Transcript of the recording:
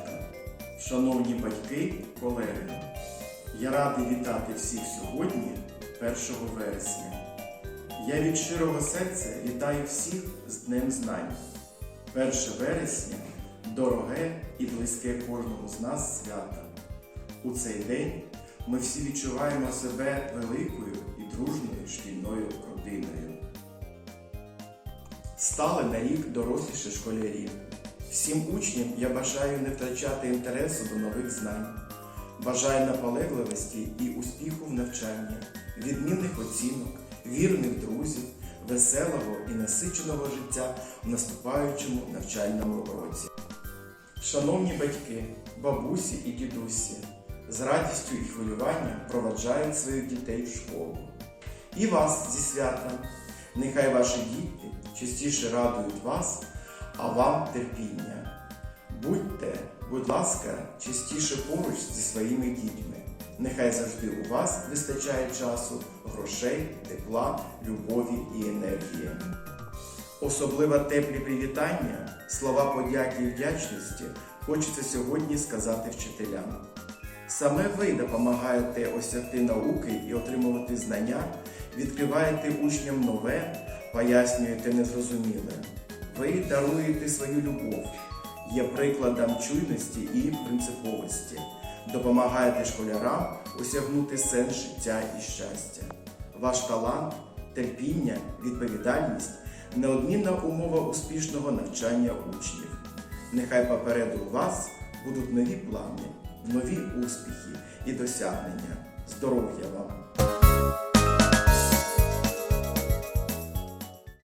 малята, шановні батьки, колеги, я радий вітати всіх сьогодні, 1 вересня. Я від щирого серця вітаю всіх з Днем Знань. 1 вересня дороге і близьке кожному з нас свято. У цей день ми всі відчуваємо себе великою і дружною шкільною родиною. Стали на рік доросліші школярі. Всім учням я бажаю не втрачати інтересу до нових знань. Бажаю наполегливості і успіху в навчанні, відмінних оцінок, вірних друзів, веселого і насиченого життя в наступаючому навчальному році. Шановні батьки, бабусі і дідусі, з радістю і хвилюванням проваджають своїх дітей в школу. І вас зі святом. Нехай ваші діти частіше радують вас, а вам терпіння. Будьте, будь ласка, частіше поруч зі своїми дітьми. Нехай завжди у вас вистачає часу, грошей, тепла, любові і енергії. Особливо теплі привітання, слова подяки і вдячності хочеться сьогодні сказати вчителям. Саме ви допомагаєте осягти науки і отримувати знання, відкриваєте учням нове, пояснюєте незрозуміле. Ви даруєте свою любов, є прикладом чуйності і принциповості, допомагаєте школярам осягнути сенс життя і щастя. Ваш талант, терпіння, відповідальність неодмінна умова успішного навчання учнів. Нехай попереду вас будуть нові плани, нові успіхи і досягнення. Здоров'я вам!